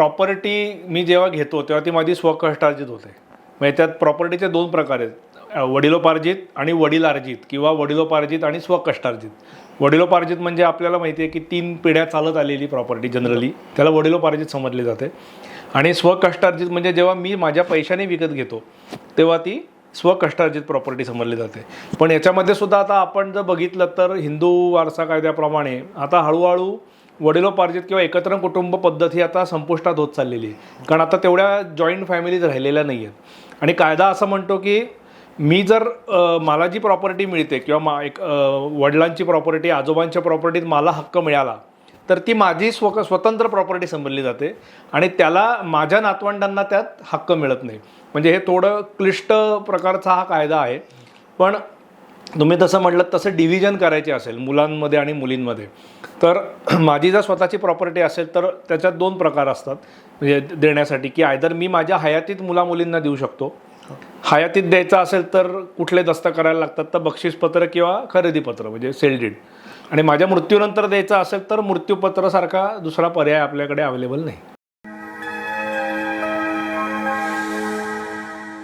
Property मी जेव्हा घेतो तेव्हा ती माझी स्वकष्टार्जित होते. म्हणजे त्यात प्रॉपर्टीचे दोन प्रकार आहेत. वडिलोपार्जित आणि वडिलार्जित किंवा वडिलोपार्जित आणि स्वकष्टार्जित. वडिलोपार्जित म्हणजे आपल्याला माहिती आहे की तीन पिढ्या चालत आलेली प्रॉपर्टी जनरली त्याला वडिलोपार्जित समजली जाते. आणि स्वकष्टार्जित म्हणजे जेव्हा मी माझ्या पैशाने विकत घेतो तेव्हा ती स्वकष्टार्जित प्रॉपर्टी समजली जाते. पण याच्यामध्ये सुद्धा आता आपण जर बघितलं तर हिंदू वारसा कायद्याप्रमाणे आता हळूहळू वडिलोपार्जित किंवा एकत्र कुटुंब पद्धती आता संपुष्टात होत चाललेली आहे. कारण आता तेवढ्या जॉईंट फॅमिलीज राहिलेल्या नाही आहेत आणि कायदा असं म्हणतो की मी जर मला जी प्रॉपर्टी मिळते किंवा मा एक वडिलांची प्रॉपर्टी आजोबांच्या प्रॉपर्टीत मला हक्क मिळाला तर ती माझी स्व स्वतंत्र प्रॉपर्टी समजली जाते आणि त्याला माझ्या नातवंडांना त्यात हक्क मिळत नाही. म्हणजे हे थोडं क्लिष्ट प्रकारचा हा कायदा आहे. पण तुम्ही तसं म्हटलं तसं डिव्हिजन करायचे असेल मुलांमध्ये आणि मुलींमध्ये. तर माझी जर स्वतःची प्रॉपर्टी असेल तर त्याच्यात दोन प्रकार असतात. म्हणजे देण्यासाठी की आयदर मी माझ्या हयातीत मुला मुलींना देऊ शकतो. हयातीत द्यायचं असेल तर कुठले दस्त करायला लागतात तर बक्षीसपत्र किंवा खरेदीपत्र म्हणजे सेल डीड आणि माझ्या मृत्यूनंतर द्यायचं असेल तर मृत्यूपत्रासारखा दुसरा पर्याय आपल्याकडे अवेलेबल नाही.